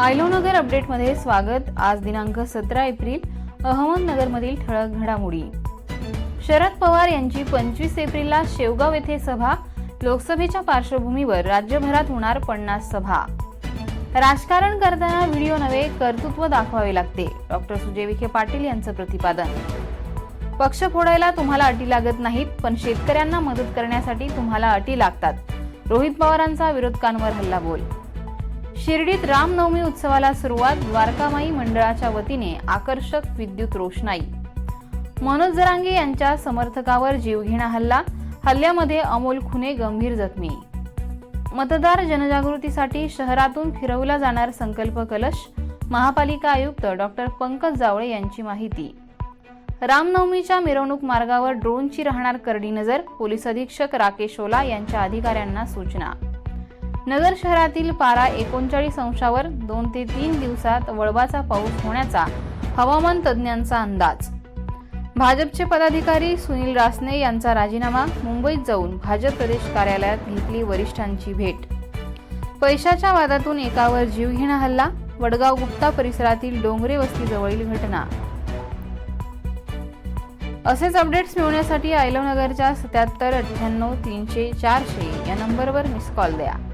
आयलोनगर अपडेटमध्ये स्वागत. आज दिनांक सतरा एप्रिल अहमदनगरमधील ठळक घडामोडी. शरद पवार यांची पंचवीस एप्रिलला शेवगाव येथे सभा. लोकसभेच्या पार्श्वभूमीवर राज्यभरात होणार पन्नास सभा. राजकारण करताना व्हिडिओ नव्हे कर्तृत्व दाखवावे लागते. डॉक्टर सुजय विखे पाटील यांचं प्रतिपादन. पक्ष फोडायला तुम्हाला अटी लागत नाहीत पण शेतकऱ्यांना मदत करण्यासाठी तुम्हाला अटी लागतात. रोहित पवारांचा विरोधकांवर हल्ला बोल शिर्डीत रामनवमी उत्सवाला सुरुवात द्वारकामाई मंडळाच्या वतीने आकर्षक विद्युत रोषणाई. मनोज जरांगे यांच्या समर्थकावर जीवघेणा हल्ला हल्ल्यामध्ये अमोल खुने गंभीर जखमी. मतदार जनजागृतीसाठी शहरातून फिरवला जाणार संकल्प कलश महापालिका आयुक्त डॉक्टर पंकज जावळे यांची माहिती. रामनवमीच्या मिरवणूक मार्गावर ड्रोनची राहणार करडी नजर पोलीस अधीक्षक राकेश ओला यांच्या अधिकाऱ्यांना सूचना. नगर शहरातील पारा एकोणचाळीस अंशावर दोन ते तीन दिवसात वळवाचा पाऊस होण्याचा हवामान तज्ज्ञांचा अंदाज. भाजपचे पदाधिकारी सुनील रासने यांचा राजीनामा मुंबईत जाऊन भाजप प्रदेश कार्यालयात घेतली वरिष्ठांची भेट. पैशाच्या वादातून एकावर जीवघेणा हल्ला वडगाव गुप्ता परिसरातील डोंगरे वस्तीजवळील घटना. असेच अपडेट्स मिळवण्यासाठी आयलवनगरच्या सत्याहत्तर अठ्ठ्याण्णव तीनशे चारशे या नंबरवर मिस कॉल द्या.